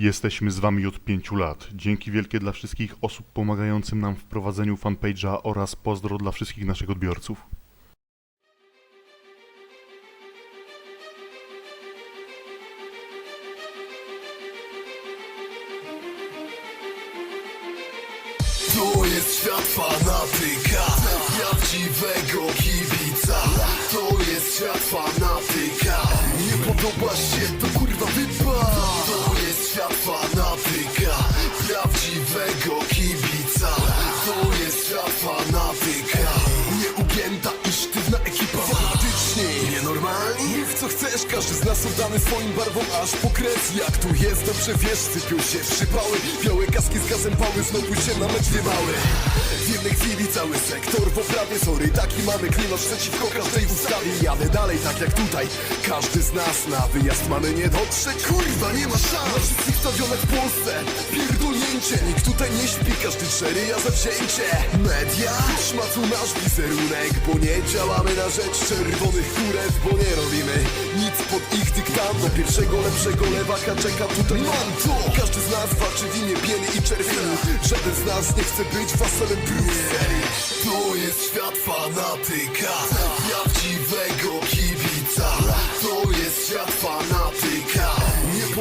Jesteśmy z Wami od pięciu lat. Dzięki wielkie dla wszystkich osób pomagającym nam w prowadzeniu fanpage'a oraz pozdro dla wszystkich naszych odbiorców. To jest świat fanatyka Prawdziwego kibica To jest świat fanatyka Nie podoba się to kurwa wypa Prawdziwego kibica. To jest świat fanatyka Nieugięta i sztywna ekipa. Fanatyczni, nienormalni? Mów co chcesz, każdy z nas oddany swoim barwom aż po kres. Jak tu jest, dobrze wiesz, sypią się przypały. Białe kaski z gazem pały, znowu się na mecz wiewały. W jednej chwili cały sektor w oprawie. Sorry, taki mamy klimat przeciwko każdej ustawie Jadę dalej, tak jak tutaj. Każdy z nas na wyjazd mamy nie dotrzeć Kurwa, nie ma szans. Na wszystkich stadionach w Polsce. Pierdolnięcie, nikt tutaj nie śpi. Każdy trzery, ja zawzięcie. Media szmacą nasz wizerunek Bo nie działamy na rzecz czerwonych kurew Bo nie robimy nic pod ich dyktando. Do pierwszego lepszego lewaka czeka tutaj manto. Każdy z nas walczy w imię bieli i czerwieni Żaden z nas nie chce być waselem Brukseli. To jest świat fanatyka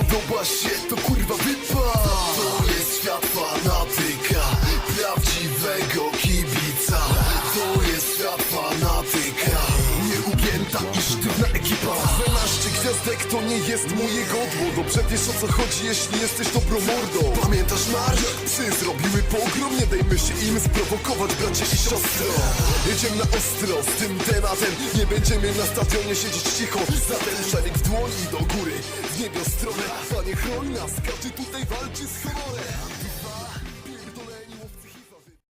podoba się to kurwa wypa. To jest świat fanatyka Prawdziwego kibica. To jest świat fanatyka Nieugięta i sztywna ekipa. 12 gwiazdek to nie jest moje godło Dobrze wiesz o co chodzi, jeśli jesteś dobrą mordą? Pamiętasz marsz? Psy zrobiły pogrom. Nie dajmy się im sprowokować, bracie i siostro. Jedziemy na ostro z tym tematem. Nie będziemy na stadionie siedzieć cicho. Za ten szalik w dłoni do niebie stronę. Panie chroń nas, każdy tutaj walczy z